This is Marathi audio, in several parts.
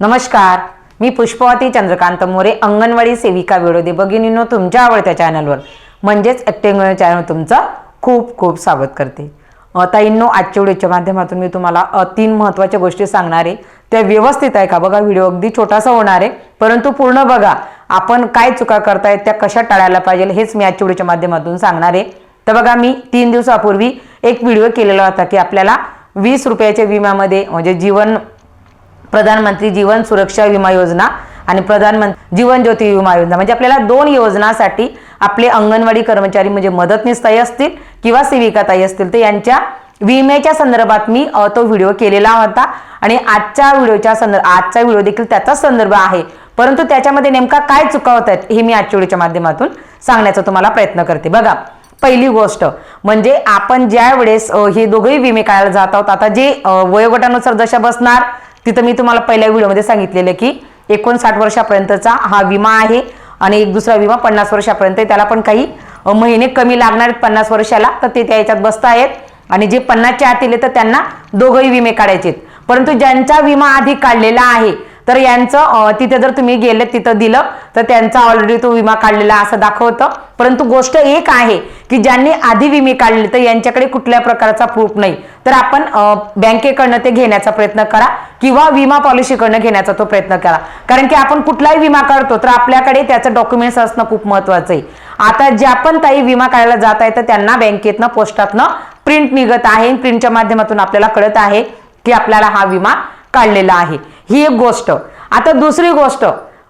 नमस्कार. मी पुष्पवती चंद्रकांत मोरे अंगणवाडी सेविका विरोधी भगिनींनो तुमच्या आवडत्या चॅनलवर. म्हणजेच ॲक्टिंग चॅनल तुमचं खूप खूप स्वागत करते. ताईंनो आजच्या व्हिडिओच्या माध्यमातून मी तुम्हाला तीन महत्त्वाच्या गोष्टी सांगणार आहे. त्या व्यवस्थित आहे का? बघा व्हिडिओ अगदी छोटासा होणार आहे. परंतु पूर्ण बघा आपण काय चुका करतायत त्या कशा टाळायला पाहिजे हेच मी आजच्या व्हिडिओच्या माध्यमातून सांगणार आहे. तर बघा मी तीन दिवसापूर्वी एक व्हिडिओ केलेला होता की आपल्याला वीस रुपयाच्या विम्यामध्ये म्हणजे जीवन प्रधानमंत्री जीवन सुरक्षा विमा योजना आणि प्रधानमंत्री जीवन ज्योती विमा योजना. म्हणजे आपल्याला दोन योजनासाठी आपले अंगणवाडी कर्मचारी म्हणजे मदतनीस ताई असतील किंवा सेविका ताई असतील तर यांच्या विम्याच्या संदर्भात मी तो व्हिडिओ केलेला होता. आणि आजच्या व्हिडिओच्या संदर्भ आजचा व्हिडिओ देखील त्याचाच संदर्भ आहे. परंतु त्याच्यामध्ये नेमका काय चुका होत आहेत हे मी आजच्या व्हिडिओच्या माध्यमातून सांगण्याचा तुम्हाला प्रयत्न करते. बघा पहिली गोष्ट म्हणजे आपण ज्या वेळेस हे दोघेही विमे काढायला जात आहोत आता जे वयोगटानुसार जशा बसणार तिथं मी तुम्हाला पहिल्या व्हिडिओमध्ये सांगितलेलं की एकोणसाठ वर्षापर्यंतचा हा विमा आहे आणि एक दुसरा विमा पन्नास वर्षापर्यंत त्याला पण काही महिने कमी लागणार आहेत पन्नास वर्षाला तर ते त्या याच्यात बसता आहेत. आणि जे पन्नासच्या आत येले तर त्यांना दोघंही विमे काढायचे आहेत. परंतु ज्यांचा विमा आधी काढलेला आहे तर यांचं तिथे जर तुम्ही गेले तिथं दिलं तर त्यांचा ऑलरेडी तो विमा काढलेला असं दाखवतं. परंतु गोष्ट एक आहे की ज्यांनी आधी विमे काढले तर यांच्याकडे कुठल्या प्रकारचा प्रूफ नाही. तर आपण बँकेकडनं ते घेण्याचा प्रयत्न करा किंवा विमा पॉलिसीकडनं घेण्याचा तो प्रयत्न करा. कारण की आपण कुठलाही विमा काढतो तर आपल्याकडे त्याचं डॉक्युमेंट्स असणं खूप महत्वाचं आहे. आता ज्या पण ताई विमा काढायला जात आहे तर त्यांना बँकेतनं पोस्टातनं प्रिंट निघत आहे. प्रिंटच्या माध्यमातून आपल्याला कळत आहे की आपल्याला हा विमा काढलेला आहे. ही एक गोष्ट. आता दुसरी गोष्ट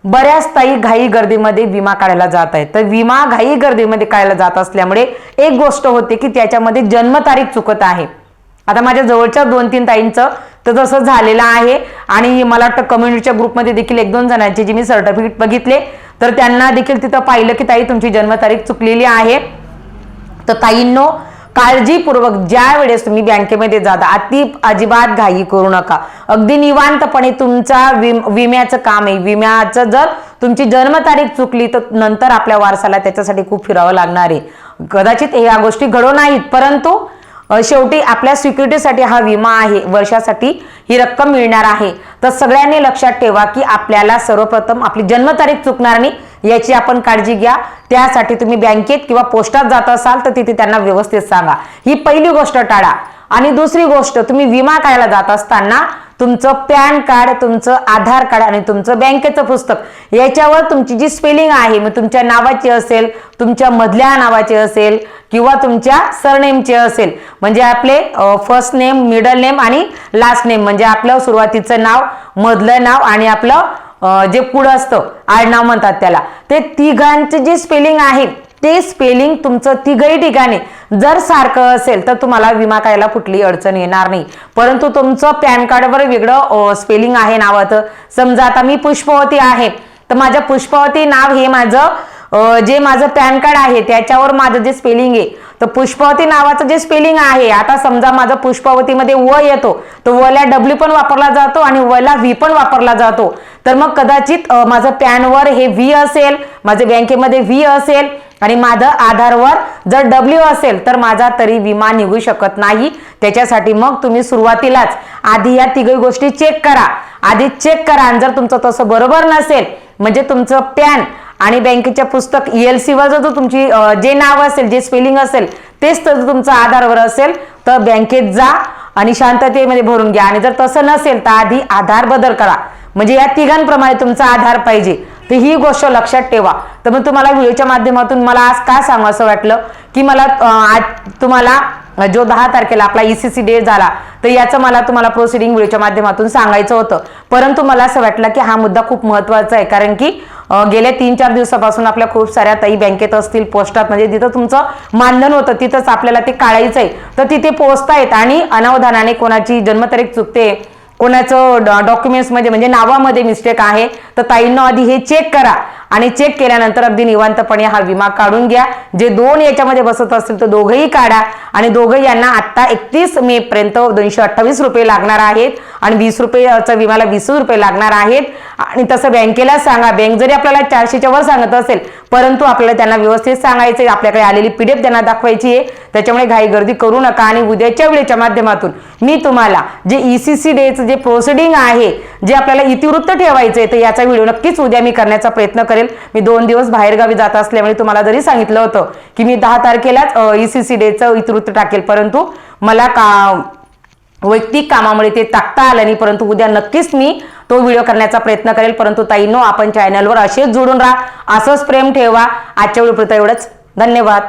बऱ्याच ताई घाई गर्दीमध्ये विमा काढायला जात आहेत. तर विमा घाई गर्दीमध्ये काढायला जात असल्यामुळे एक गोष्ट होते की त्याच्यामध्ये जन्मतारीख चुकत आहे. आता माझ्या जवळच्या दोन तीन ताईंचं तर तसं झालेलं आहे आणि मला वाटतं कम्युनिटीच्या ग्रुपमध्ये देखील एक दोन जणांचे जे मी सर्टिफिकेट बघितले तर त्यांना देखील तिथं पाहिलं की ताई तुमची जन्मतारीख चुकलेली आहे. तर ताईंनो काळजीपूर्वक ज्या वेळेस तुम्ही बँकेमध्ये जाता अति अजिबात घाई करू नका. अगदी निवांतपणे तुमचा विम विम्याचं काम आहे. विम्याचं जर तुमची जन्मतारीख चुकली तर नंतर आपल्या वारसाला त्याच्यासाठी खूप फिरावं लागणार आहे. कदाचित ह्या गोष्टी घडो नाहीत परंतु शेवटी आपल्या सिक्युरिटीसाठी हा विमा आहे. वर्षासाठी ही रक्कम मिळणार आहे. तर सगळ्यांनी लक्षात ठेवा की आपल्याला सर्वप्रथम आपली जन्मतारीख चुकणार नाही याची आपण काळजी घ्या. त्यासाठी तुम्ही बँकेत किंवा पोस्टात जात असाल तर तिथे त्यांना व्यवस्थित सांगा. ही पहिली गोष्ट टाळा. आणि दुसरी गोष्ट तुम्ही विमा काढायला जात असताना तुमचं पॅन कार्ड तुमचं आधार कार्ड आणि तुमचं बँकेचं पुस्तक याच्यावर तुमची जी स्पेलिंग आहे मग तुमच्या नावाची असेल तुमच्या मधल्या नावाची असेल किंवा तुमच्या सरनेमचे असेल. म्हणजे आपले फर्स्ट नेम मिडल नेम आणि लास्ट नेम म्हणजे आपलं सुरुवातीचं नाव मधलं नाव आणि आपलं जे पुढं असतं आडनाव म्हणतात त्याला. ते तिघांचे जे स्पेलिंग आहे ते स्पेलिंग तुमचं तिघही ठिकाणी. जर सारखं असेल तर तुम्हाला विमा करायला कुठली अडचण येणार नाही. परंतु तुमचं पॅन कार्डवर वेगळं स्पेलिंग आहे नावाचं. समजा आता मी पुष्पवती आहे. तर माझ्या पुष्पवती नाव हे माझं जे माझं पॅन कार्ड आहे त्याच्यावर माझं जे स्पेलिंग आहे. तर पुष्पावती नावाचं जे स्पेलिंग आहे आता समजा माझं पुष्पावतीमध्ये व येतो तर वला डब्ल्यू पण वापरला जातो आणि वला व्ही पण वापरला जातो. तर मग कदाचित माझं पॅनवर हे व्ही असेल माझ्या बँकेमध्ये व्ही असेल आणि माझं आधारवर जर डब्ल्यू असेल तर माझा तरी विमा निघू शकत नाही. त्याच्यासाठी मग तुम्ही सुरुवातीलाच आधी या तिघही गोष्टी चेक करा. आधी चेक करा आणि जर तुमचं तसं बरोबर नसेल म्हणजे तुमचं पॅन आणि बँकेच्या पुस्तक एल वर जर तुमची जे नाव असेल जे स्पेलिंग असेल तेच तर तुमचं आधारवर असेल तर बँकेत जा आणि शांततेमध्ये भरून घ्या. आणि जर तसं नसेल तर आधी आधार बदल करा. म्हणजे या तिघांप्रमाणे तुमचा आधार पाहिजे. तर ही गोष्ट लक्षात ठेवा. तर मग तुम्हाला व्हिडिओच्या माध्यमातून मला आज काय सांगू असं वाटलं? की मला आज तुम्हाला जो दहा तारखेला आपला ईसीसी डे झाला तर याचं मला तुम्हाला प्रोसिडिंग व्हिडिओच्या माध्यमातून सांगायचं होतं. परंतु मला असं वाटलं की हा मुद्दा खूप महत्त्वाचा आहे. कारण की गेल्या तीन चार दिवसापासून आपल्या खूप साऱ्या ताई बँकेत असतील पोस्टात म्हणजे जिथं तुमचं मानधन होतं तिथंच आपल्याला ते काढायचं आहे तर तिथे पोहोचतायत आणि अनावधानाने कोणाची जन्मतारीख चुकते कोणाचं डॉक्युमेंट्समध्ये म्हणजे नावामध्ये मिस्टेक आहे तर ताईंना आधी हे चेक करा. आणि चेक केल्यानंतर अगदी निवांतपणे हा विमा काढून घ्या. जे दोन याच्यामध्ये बसत असतील तर दोघंही काढा. आणि दोघं यांना आत्ता एकतीस मे पर्यंत दोनशे अठ्ठावीस रुपये लागणार आहेत. आणि वीस रुपयेचा विम्याला वीस रुपये लागणार आहेत. आणि तसं बँकेला सांगा. बँक जरी आपल्याला चारशेच्या वर सांगत असेल परंतु आपल्याला त्यांना व्यवस्थित सांगायचं आहे. आपल्याकडे आलेली पीडीएफ त्यांना दाखवायची आहे. त्याच्यामुळे घाई गर्दी करू नका. आणि उद्याच्या वेळेच्या माध्यमातून मी तुम्हाला जे E ईसीसी डेचं जे प्रोसिडिंग आहे जे आपल्याला इतिवृत्त ठेवायचं आहे तर याचा व्हिडिओ नक्कीच उद्या मी करण्याचा प्रयत्न करेल मी दोन दिवस बाहेरगावी जात असल्यामुळे तुम्हाला जरी सांगितलं होतं की मी दहा तारखेलाच ईसीसी डेचं इतिवृत्त टाकेल. परंतु मला का वैयक्तिक कामामुळे ते टाकता आलं नाही. परंतु उद्या नक्कीच मी तो व्हिडिओ करण्याचा प्रयत्न करेल. परंतु ताईनो आपण चॅनलवर असेच जोडून राहा. असंच प्रेम ठेवा. आजच्या व्हिडिओ एवढंच. धन्यवाद.